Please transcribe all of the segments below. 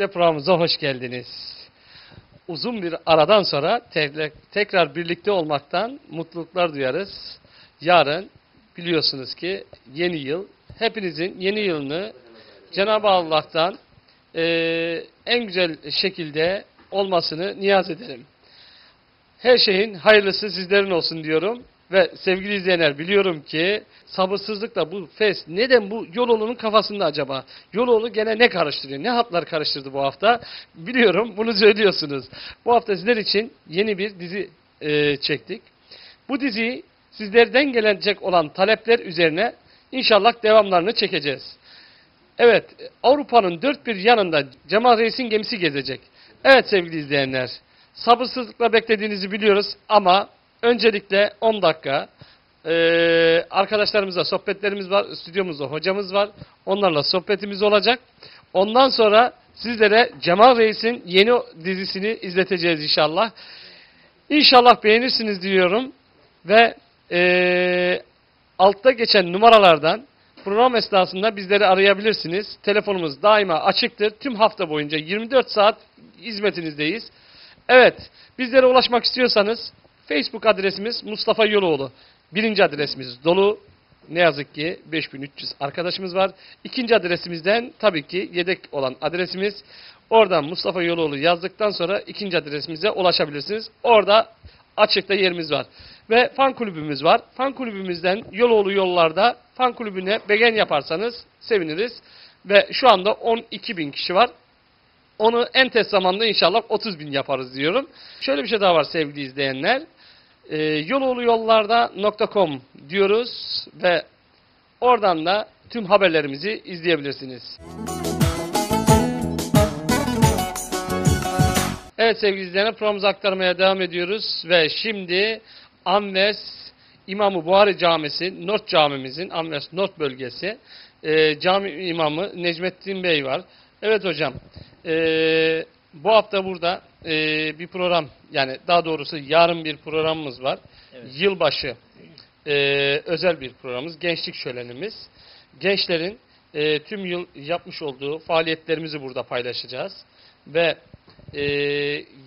Öncelikle programımıza hoş geldiniz. Uzun bir aradan sonra te- tekrar birlikte olmaktan mutluluklar duyarız. Yarın biliyorsunuz ki yeni yıl. Hepinizin yeni yılını Cenab-ı Allah'tan eee, en güzel şekilde olmasını niyaz ederim. Her şeyin hayırlısı sizlerin olsun diyorum. Ve sevgili izleyenler biliyorum ki sabırsızlıkla bu fes neden bu Yoloğlu'nun kafasında acaba? Yoloğlu gene ne karıştırıyor? Ne hatlar karıştırdı bu hafta? Biliyorum bunu söylüyorsunuz. Bu hafta sizler için yeni bir dizi e, çektik. Bu diziyi sizlerden gelecek olan talepler üzerine inşallah devamlarını çekeceğiz. Evet, Avrupa'nın dört bir yanında Cemal Reis'in gemisi gezecek. Evet sevgili izleyenler, sabırsızlıkla beklediğinizi biliyoruz ama öncelikle 10 dakika eee, arkadaşlarımızla sohbetlerimiz var, stüdyomuzda hocamız var. Onlarla sohbetimiz olacak. Ondan sonra sizlere Cemal Reis'in yeni dizisini izleteceğiz inşallah. İnşallah beğenirsiniz diyorum ve eee, altta geçen numaralardan program esnasında bizleri arayabilirsiniz. Telefonumuz daima açıktır. Tüm hafta boyunca 24 saat hizmetinizdeyiz. Evet, bizlere ulaşmak istiyorsanız Facebook adresimiz Mustafa Yoloğlu. Birinci adresimiz dolu. Ne yazık ki 5300 arkadaşımız var. İkinci adresimizden tabii ki yedek olan adresimiz. Oradan Mustafa Yoloğlu yazdıktan sonra ikinci adresimize ulaşabilirsiniz. Orada açıkta yerimiz var. Ve fan kulübümüz var. Fan kulübümüzden Yoloğlu yollarda fan kulübüne beğen yaparsanız seviniriz. Ve şu anda 12 bin kişi var. Onu en tez zamanda inşallah 30 bin yaparız diyorum. Şöyle bir şey daha var sevgili izleyenler. Ee, yoloğluyollarda.com diyoruz ve oradan da tüm haberlerimizi izleyebilirsiniz. Evet sevgili izleyenler programımızı aktarmaya devam ediyoruz ve şimdi Anves İmamı Buhari Camisi, North Camimizin, Anves North bölgesi e, cami imamı Necmettin Bey var. Evet hocam, e, bu hafta burada e, bir program, yani daha doğrusu yarın bir programımız var. Yılbaşı e, özel bir programımız, gençlik şölenimiz. Gençlerin e, tüm yıl yapmış olduğu faaliyetlerimizi burada paylaşacağız. Ve e,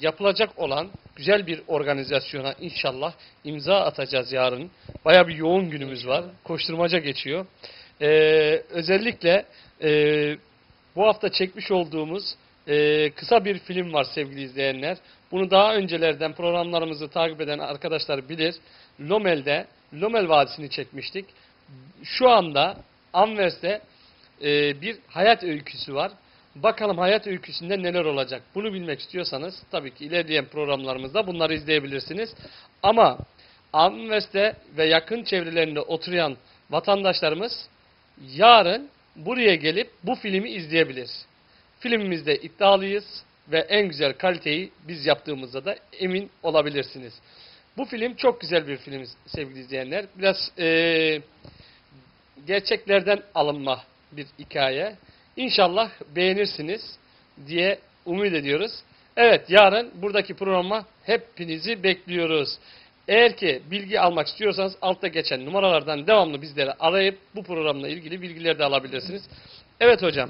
yapılacak olan güzel bir organizasyona inşallah imza atacağız yarın. Baya bir yoğun günümüz var. Koşturmaca geçiyor. E, özellikle e, bu hafta çekmiş olduğumuz e, kısa bir film var sevgili izleyenler. Bunu daha öncelerden programlarımızı takip eden arkadaşlar bilir. Lomel'de, Lomel Vadisi'ni çekmiştik. Şu anda Anvers'te e, bir hayat öyküsü var. Bakalım hayat öyküsünde neler olacak? Bunu bilmek istiyorsanız tabii ki ilerleyen programlarımızda bunları izleyebilirsiniz. Ama Anves'te ve yakın çevrelerinde oturan vatandaşlarımız yarın buraya gelip bu filmi izleyebilir. Filmimizde iddialıyız ve en güzel kaliteyi biz yaptığımızda da emin olabilirsiniz. Bu film çok güzel bir film sevgili izleyenler. Biraz eee gerçeklerden alınma bir hikaye. İnşallah beğenirsiniz diye umut ediyoruz. Evet yarın buradaki programa hepinizi bekliyoruz. Eğer ki bilgi almak istiyorsanız altta geçen numaralardan devamlı bizleri arayıp bu programla ilgili bilgileri de alabilirsiniz. Evet hocam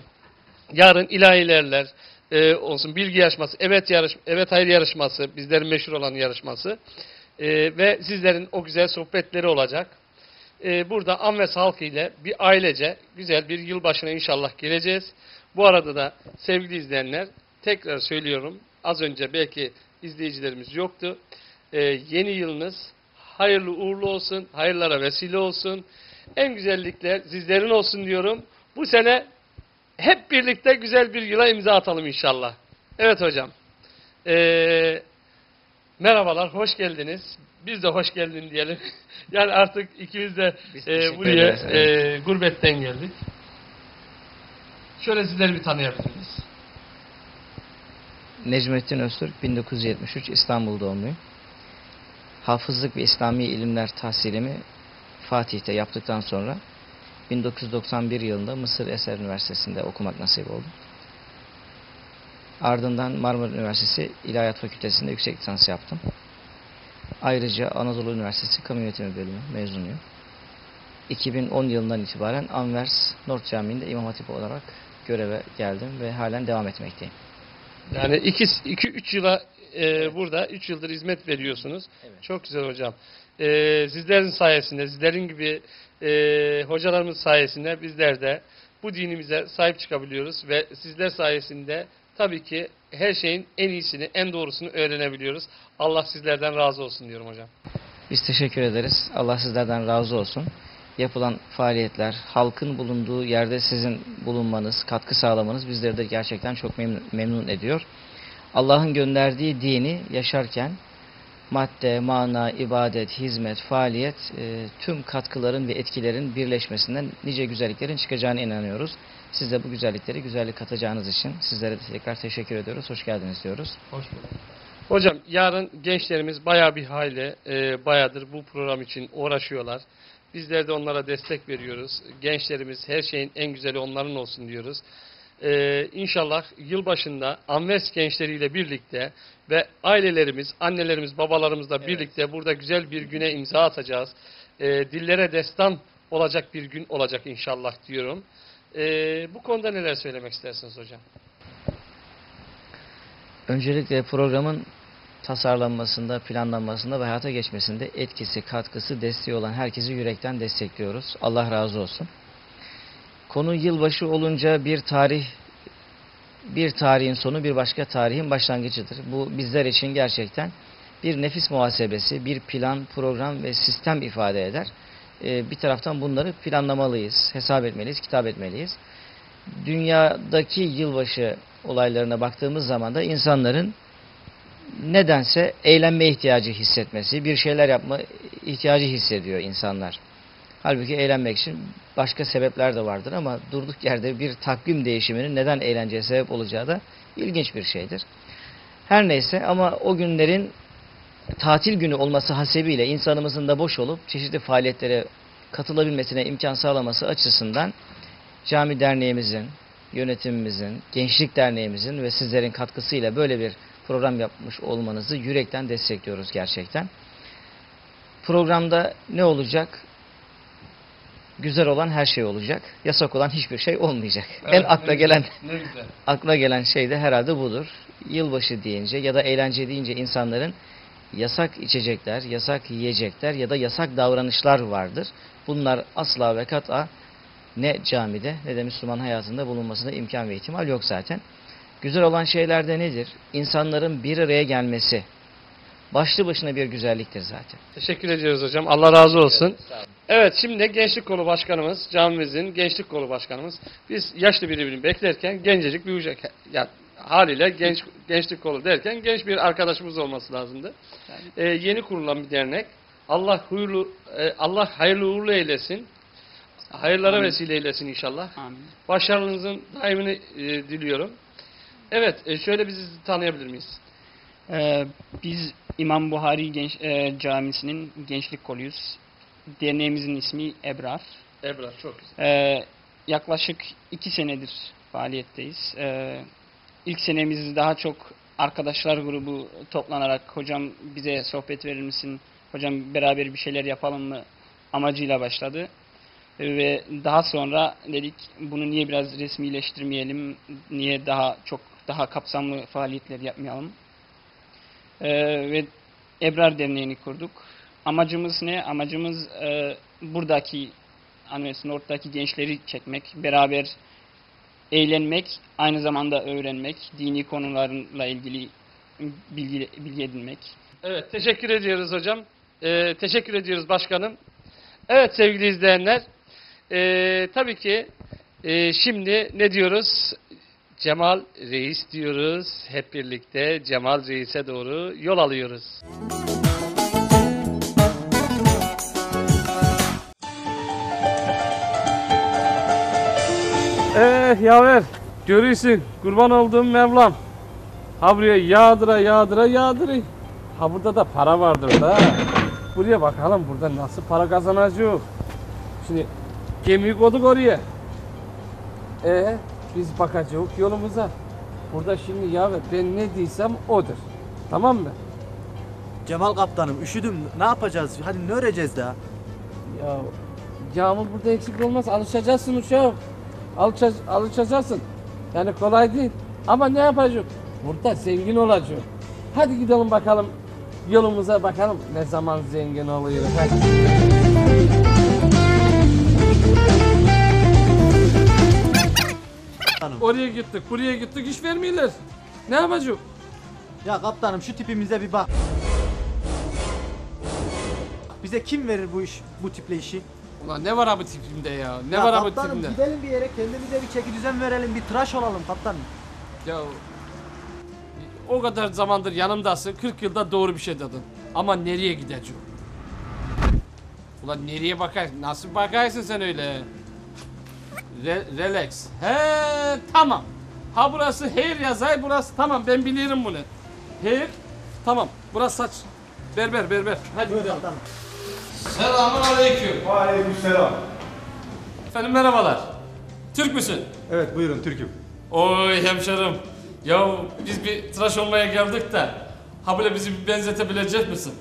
yarın ilahilerler e, olsun bilgi yarışması, evet yarış, evet hayır yarışması, bizlerin meşhur olan yarışması e, ve sizlerin o güzel sohbetleri olacak. E, burada Anves halkı ile bir ailece güzel bir yılbaşına inşallah geleceğiz. Bu arada da sevgili izleyenler tekrar söylüyorum az önce belki izleyicilerimiz yoktu. E, yeni yılınız hayırlı uğurlu olsun, hayırlara vesile olsun. En güzellikler sizlerin olsun diyorum. Bu sene hep birlikte güzel bir yıla imza atalım inşallah. Evet hocam. Ee, merhabalar, hoş geldiniz. Biz de hoş geldin diyelim. yani artık ikimiz de Biz e, buraya e, gurbetten geldik. Şöyle sizleri bir tanıyabiliriz. Necmettin Öztürk 1973 İstanbul doğumluyum. Hafızlık ve İslami ilimler tahsilimi Fatih'te yaptıktan sonra 1991 yılında Mısır Eser Üniversitesi'nde okumak nasip oldu. Ardından Marmara Üniversitesi İlahiyat Fakültesi'nde yüksek lisans yaptım. Ayrıca Anadolu Üniversitesi Kamu Yönetimi Bölümü mezunuyum. 2010 yılından itibaren Anvers North Camii'nde İmam Hatip olarak göreve geldim ve halen devam etmekteyim. Yani 2-3 yıla e, burada 3 yıldır hizmet veriyorsunuz. Evet. Çok güzel hocam. E, sizlerin sayesinde, sizlerin gibi e, hocalarımız sayesinde bizler de bu dinimize sahip çıkabiliyoruz ve sizler sayesinde tabii ki her şeyin en iyisini, en doğrusunu öğrenebiliyoruz. Allah sizlerden razı olsun diyorum hocam. Biz teşekkür ederiz. Allah sizlerden razı olsun. Yapılan faaliyetler, halkın bulunduğu yerde sizin bulunmanız, katkı sağlamanız bizleri de gerçekten çok memnun, memnun ediyor. Allah'ın gönderdiği dini yaşarken madde, mana, ibadet, hizmet, faaliyet e, tüm katkıların ve etkilerin birleşmesinden nice güzelliklerin çıkacağına inanıyoruz. Siz de bu güzellikleri güzellik katacağınız için sizlere de tekrar teşekkür ediyoruz. Hoş geldiniz diyoruz. Hoş bulduk. Hocam yarın gençlerimiz bayağı bir hayli e, bayağıdır bu program için uğraşıyorlar. Bizler de onlara destek veriyoruz. Gençlerimiz her şeyin en güzeli onların olsun diyoruz. E, inşallah yılbaşında Anves gençleriyle birlikte ve ailelerimiz, annelerimiz, babalarımızla Evet. birlikte burada güzel bir güne imza atacağız. E, dillere destan olacak bir gün olacak inşallah diyorum. E, bu konuda neler söylemek istersiniz hocam? Öncelikle programın tasarlanmasında, planlanmasında ve hayata geçmesinde etkisi, katkısı, desteği olan herkesi yürekten destekliyoruz. Allah razı olsun. Konu yılbaşı olunca bir tarih, bir tarihin sonu bir başka tarihin başlangıcıdır. Bu bizler için gerçekten bir nefis muhasebesi, bir plan, program ve sistem ifade eder. Ee, bir taraftan bunları planlamalıyız, hesap etmeliyiz, kitap etmeliyiz. Dünyadaki yılbaşı olaylarına baktığımız zaman da insanların nedense eğlenme ihtiyacı hissetmesi, bir şeyler yapma ihtiyacı hissediyor insanlar. Halbuki eğlenmek için başka sebepler de vardır ama durduk yerde bir takvim değişiminin neden eğlenceye sebep olacağı da ilginç bir şeydir. Her neyse ama o günlerin tatil günü olması hasebiyle insanımızın da boş olup çeşitli faaliyetlere katılabilmesine imkan sağlaması açısından cami derneğimizin, yönetimimizin, gençlik derneğimizin ve sizlerin katkısıyla böyle bir program yapmış olmanızı yürekten destekliyoruz gerçekten. Programda ne olacak? Güzel olan her şey olacak. Yasak olan hiçbir şey olmayacak. en akla gelen ne güzel. akla gelen şey de herhalde budur. Yılbaşı deyince ya da eğlence deyince insanların yasak içecekler, yasak yiyecekler ya da yasak davranışlar vardır. Bunlar asla ve kat'a ne camide ne de Müslüman hayatında bulunmasına imkan ve ihtimal yok zaten. Güzel olan şeyler de nedir? İnsanların bir araya gelmesi. Başlı başına bir güzelliktir zaten. Teşekkür ediyoruz hocam. Allah razı olsun. Sağ olun. Evet şimdi gençlik kolu başkanımız, camimizin gençlik kolu başkanımız. Biz yaşlı birini beklerken gencecik büyüyecek. Ya, haliyle genç gençlik kolu derken genç bir arkadaşımız olması lazımdı. Ee, yeni kurulan bir dernek. Allah huylu, e, Allah hayırlı uğurlu eylesin. Hayırlara Amin. vesile eylesin inşallah. Amin. Başarınızın daimini e, diliyorum. Evet, e, şöyle bizi tanıyabilir miyiz? Ee, biz İmam Buhari Genç, e, Camisi'nin gençlik koluyuz. Derneğimizin ismi Ebrar. Ebrar, çok güzel. Ee, yaklaşık iki senedir faaliyetteyiz. Ee, ilk senemiz daha çok arkadaşlar grubu toplanarak hocam bize sohbet verir misin, hocam beraber bir şeyler yapalım mı amacıyla başladı. Ve daha sonra dedik bunu niye biraz resmileştirmeyelim, niye daha çok daha kapsamlı faaliyetler yapmayalım. Ee, ve Ebrar Derneği'ni kurduk. Amacımız ne? Amacımız e, buradaki Anvesin Orta'daki gençleri çekmek, beraber eğlenmek, aynı zamanda öğrenmek, dini konularla ilgili bilgi, bilgi edinmek. Evet, teşekkür ediyoruz hocam. Ee, teşekkür ediyoruz başkanım. Evet sevgili izleyenler, ee, tabii ki ee, şimdi ne diyoruz? Cemal Reis diyoruz. Hep birlikte Cemal Reis'e doğru yol alıyoruz. Eh yaver, görüyorsun kurban olduğum Mevlam. Ha buraya yağdıra yağdıra yağdırı. Ha burada da para vardır da. Buraya bakalım burada nasıl para kazanacak. Şimdi gemiyi koyduk oraya. E biz bakacağız yolumuza. Burada şimdi ya ben ne diysem odur. Tamam mı? Cemal kaptanım üşüdüm. Ne yapacağız? Hadi ne öreceğiz daha? Ya yağmur burada eksik olmaz. Alışacaksın uşağım. Alışa, alışacaksın. Yani kolay değil. Ama ne yapacağım? Burada zengin olacağım. Hadi gidelim bakalım yolumuza bakalım ne zaman zengin oluyoruz. Hadi. Oraya gittik, buraya gittik, iş vermiyorlar. Ne yapacağım? Ya kaptanım şu tipimize bir bak. Bize kim verir bu iş, bu tiple işi? Ulan ne var abi tipimde ya? Ne ya var abi kaptanım tipimde? gidelim bir yere kendimize bir çeki düzen verelim, bir tıraş olalım kaptanım. Ya o kadar zamandır yanımdasın. 40 yılda doğru bir şey dedin. Ama nereye gideceğim? Ulan nereye bakarsın? Nasıl bakarsın sen öyle? Re- relax. He tamam. Ha burası hair yazay burası tamam ben bilirim bunu. Hair tamam. Burası saç. Berber berber. Hadi Buyur gidelim. kaptanım. Selamun aleyküm. Aleykümselam. Efendim merhabalar. Türk müsün? Evet buyurun Türk'üm. Oy hemşerim. Ya biz bir tıraş olmaya geldik de. Ha böyle bizi bir benzetebilecek misin?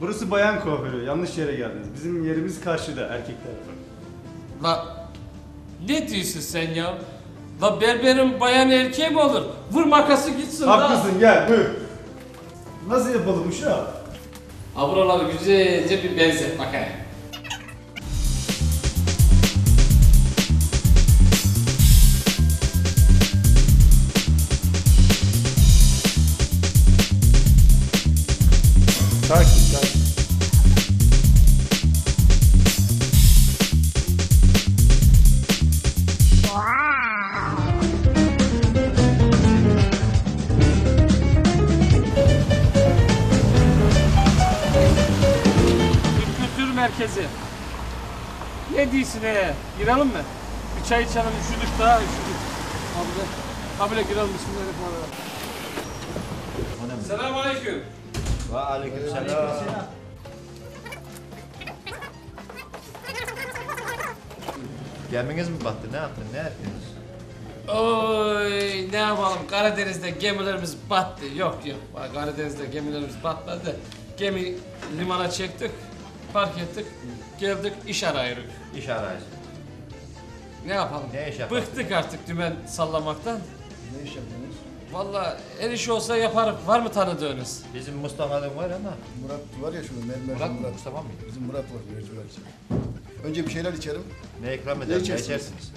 Burası bayan kuaförü. Yanlış yere geldiniz. Bizim yerimiz karşıda erkek tarafı. La ne diyorsun sen ya? La berberin bayan erkeği mi olur? Vur makası gitsin la. Haklısın gel buyur. Nasıl yapalım uşağım? Ha güzelce bir benzet bakayım. Merkezi. Ne diyorsun he? Girelim mi? Bir çay içelim üşüdük daha üşüdük. Abi Abi de girelim bismillahirrahmanirrahim. Selamünaleyküm. Aleykümselam. Geminiz mi battı? Ne yaptın? Ne yaptınız? Oy ne yapalım Karadeniz'de gemilerimiz battı. Yok yok Karadeniz'de gemilerimiz batmadı. Gemi limana çektik, park ettik, geldik iş arayırız. İş arayışı. Ne yapalım? Ne iş yapalım? Bıktık artık dümen sallamaktan. Ne iş yapıyorsunuz? Valla el işi olsa yaparım. Var mı tanıdığınız? Bizim Mustafa'nın var ama. Murat var ya şurada mermer Murat Murat. mı? Mustafa mı? Bizim Murat var mercimek. Önce bir şeyler içerim. Ne ikram eder? Ne içersiniz? içersiniz?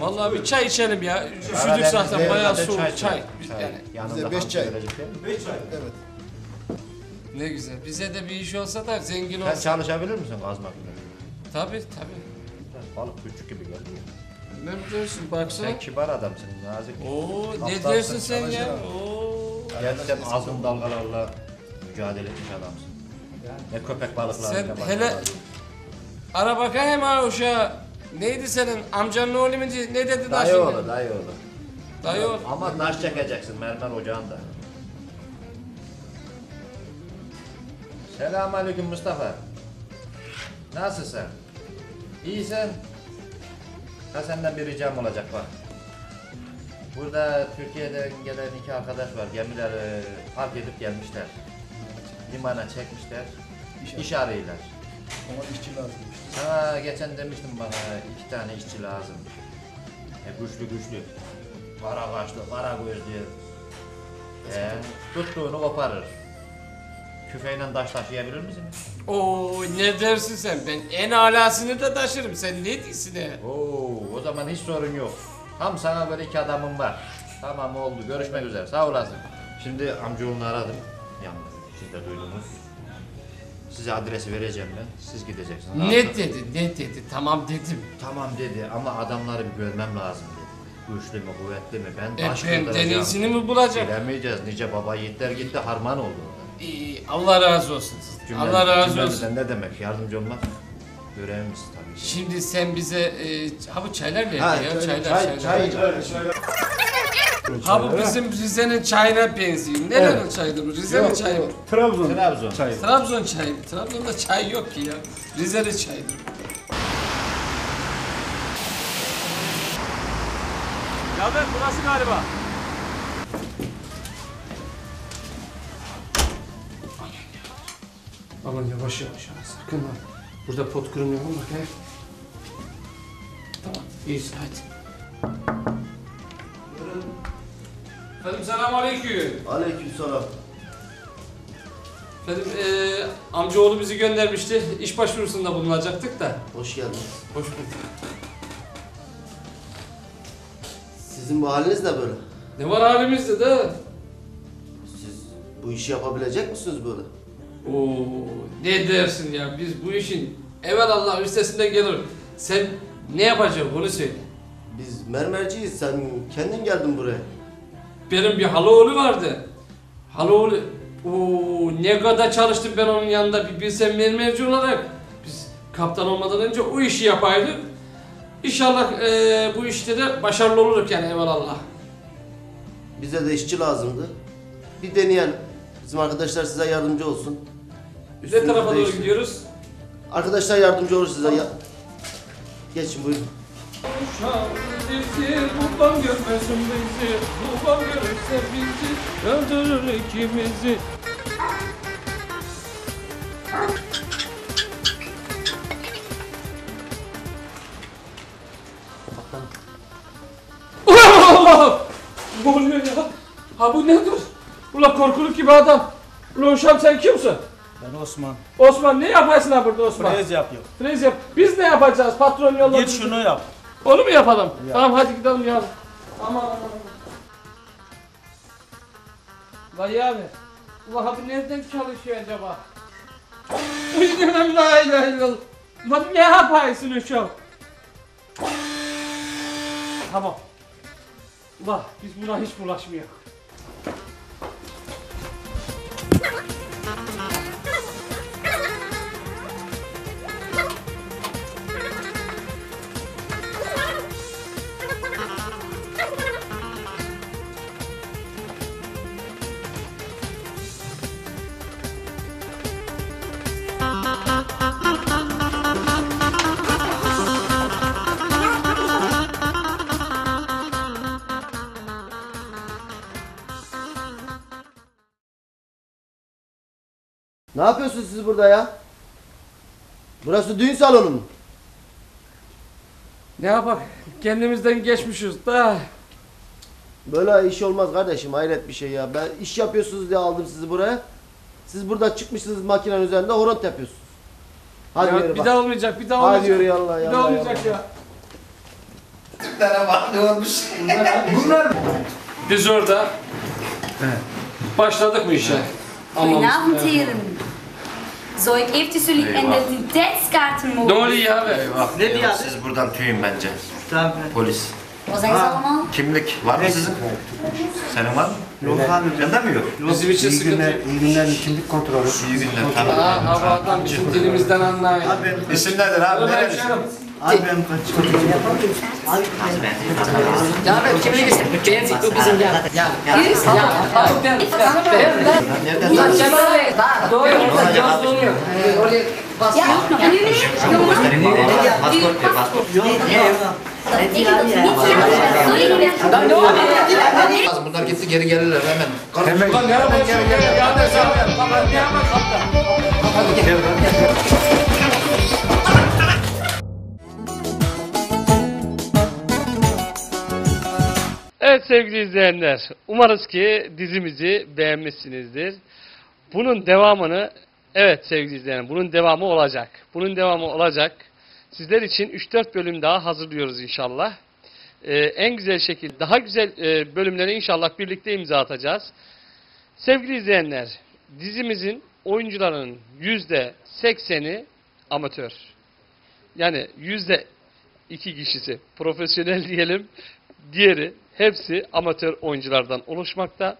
Vallahi bir çay içelim ya. Üşüdük zaten bayağı soğuk çay. içerim. Yani Yanında Bize beş çay. değil mi? Evet. Ne güzel. Bize de bir iş olsa da zengin Sen olsa. çalışabilir misin kazmakla? Tabii tabii. Balık küçük gibi geldi ya. Ne diyorsun baksana. Sen kibar adamsın, nazik. Oo ne dersin sen ya? çalışırım. Oo. Gerçekten azgın dalgalarla mücadele etmiş adamsın. Ne köpek balıklarıyla Sen başa hele- baş. Ara bakayım ha uşağı. Neydi senin amcanın oğlu muydu? Ne dedi daha Dayı şimdi? oğlu, dayı oğlu. Dayı oğlu. Ama taş çekeceksin mermer ocağında. Selamünaleyküm Mustafa. Nasılsın? İyisin. Ha senden bir ricam olacak bak. Burada Türkiye'den gelen iki arkadaş var. Gemiler e, park edip gelmişler. Limana çekmişler. İş arıyorlar. Ama işçi lazım. Sana geçen demiştim bana iki tane işçi lazım. E, güçlü güçlü. Kara kaşlı, kara gözlü. E, tuttuğunu koparır. Küfeyle taş taşıyabilir misiniz? Oo ne dersin sen? Ben en alasını da taşırım. Sen ne diyorsun he? Oo, o zaman hiç sorun yok. Tam sana böyle iki adamım var. Tamam oldu. Görüşmek üzere. Sağ olasın. Şimdi amcaoğlunu aradım. Yalnız siz de duydunuz. Size adresi vereceğim ben. Siz gideceksiniz. Ne dedi? Ne dedi? Tamam dedim. Tamam dedi ama adamları bir görmem lazım dedi. Güçlü mü, kuvvetli mi? Ben E ben kırdıracağım. denizini mi bulacağım? Bilemeyeceğiz. Nice baba yiğitler gitti harman oldu İyi, Allah razı olsun. Cümle- Allah razı cümlemizden olsun. Ne demek? Yardımcı olmak görevimiz tabii ki. Şimdi sen bize e, ha bu çaylar nerede Ha, ya? çay- Çaylar, çay- çaylar. çay- Ha bu bizim Rize'nin çayına benziyor. Nerenin çayıdır bu? Rize'nin çayı mı? Trabzon. Trabzon. Çayı. Trabzon çayı. Trabzon'da çay yok ki ya. Rize'nin çayıdır. Yaver burası galiba. Aman yavaş yavaş ha, sakın ha. Burada pot kırmıyor mu bakayım. Tamam, iyisin hadi. Efendim selamünaleyküm. Aleykümselam. Efendim eee amcaoğlu bizi göndermişti. İş başvurusunda bulunacaktık da. Hoş geldiniz. Hoş bulduk. Sizin bu haliniz ne böyle? Ne var halimizde de? Siz bu işi yapabilecek misiniz böyle? Oo, ne dersin ya biz bu işin evvel Allah üstesinden gelir. Sen ne yapacaksın bunu söyle. Biz mermerciyiz. Sen kendin geldin buraya. Benim bir haloğlu vardı. Haloğlu Oo, ne kadar çalıştım ben onun yanında bir bilsem mermerci olarak. Biz kaptan olmadan önce o işi yapaydık. İnşallah eee, bu işte de başarılı oluruz yani evvelallah. Bize de işçi lazımdı. Bir deneyelim. Bizim arkadaşlar size yardımcı olsun. Ne tarafa doğru gidiyoruz? Arkadaşlar yardımcı olur size. Ya... Geçin buyurun. Uşağım bizi, babam görmesin bizi, babam görürse bizi, öldürür ikimizi. Allah! Ne oluyor ya? Ha bu nedir? Ula korkuluk gibi adam. Ula uşağım sen kimsin? Ben Osman. Osman ne yaparsın ha burada Osman? Frez yapıyor. Frez yap. Biz ne yapacağız? Patron yolladı. Git bizi. şunu yap. Onu mu yapalım? Ya. Tamam hadi gidelim ya. Aman aman. Vay abi. Ulan abi nereden çalışıyor acaba? Uydurmam la ilahe illallah. Lan ne yaparsın uşağım? Tamam. Ulan biz buna hiç bulaşmıyor. Ne yapıyorsunuz siz burada ya? Burası düğün salonu mu? Ne yapak? Kendimizden geçmişiz da. Böyle iş olmaz kardeşim hayret bir şey ya. Ben iş yapıyorsunuz diye aldım sizi buraya. Siz burada çıkmışsınız makinenin üzerinde horon yapıyorsunuz. Hadi Ya yürü bir bak. daha olmayacak, bir daha Hadi olmayacak. yürü yallah Bir daha olmayacak yallah. ya. Tiplere bak ne olmuş. Biz orada başladık mı işe? Goedenavond heren. Zou ik eventjes jullie identiteitskaarten Ne mogen? oluyor ya be? Ne diyor Siz buradan tüyün bence. Polis. Wat zeggen ze allemaal? Kimlik var mı sizin? Senin var mı? Yok abi. Sende mi yok? Bizim için İyi sıkıntı günler, yok. iyi günler kimlik kontrolü. İyi günler tamam. Aa, havadan bizim dilimizden anlayın. İsim nedir abi? Nerelisin? Abi ben kaçıyorum. Ja, ben ook eens een jaar. Ja, ja. Ja, ook dan. Nereden Ja, tanıyorsun? Cemal Bey, doğru, donuyor. Oraya bas. Ja, en jullie? Jongens? Pasport ver, pasport. Doe Bunlar gitti geri gelirler hemen. Ulan ne yapacaksın ya? Ya ne sen? Baba ne yapacaksın? Evet sevgili izleyenler, umarız ki dizimizi beğenmişsinizdir. Bunun devamını, evet sevgili izleyenler, bunun devamı olacak. Bunun devamı olacak. Sizler için 3-4 bölüm daha hazırlıyoruz inşallah. Ee, en güzel şekilde, daha güzel e, bölümleri inşallah birlikte imza atacağız. Sevgili izleyenler, dizimizin oyuncularının yüzde sekseni amatör. Yani yüzde iki kişisi profesyonel diyelim, diğeri hepsi amatör oyunculardan oluşmakta.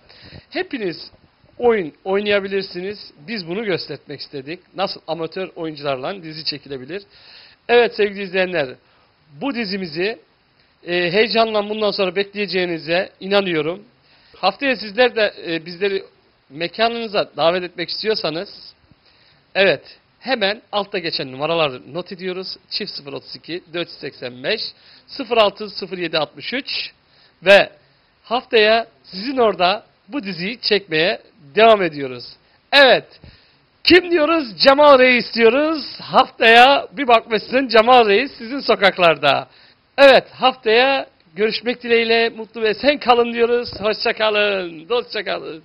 Hepiniz oyun oynayabilirsiniz. Biz bunu göstermek istedik. Nasıl amatör oyuncularla dizi çekilebilir. Evet sevgili izleyenler, bu dizimizi e, heyecanla bundan sonra bekleyeceğinize inanıyorum. Haftaya sizler de e, bizleri mekanınıza davet etmek istiyorsanız evet hemen altta geçen numaraları not ediyoruz. Çift 032 485 06 07 63 ve haftaya sizin orada bu diziyi çekmeye devam ediyoruz. Evet. Kim diyoruz? Cemal Reis diyoruz. Haftaya bir bakmışsın Cemal Reis sizin sokaklarda. Evet haftaya Görüşmek dileğiyle mutlu ve sen kalın diyoruz. Hoşça kalın. Dostça kalın.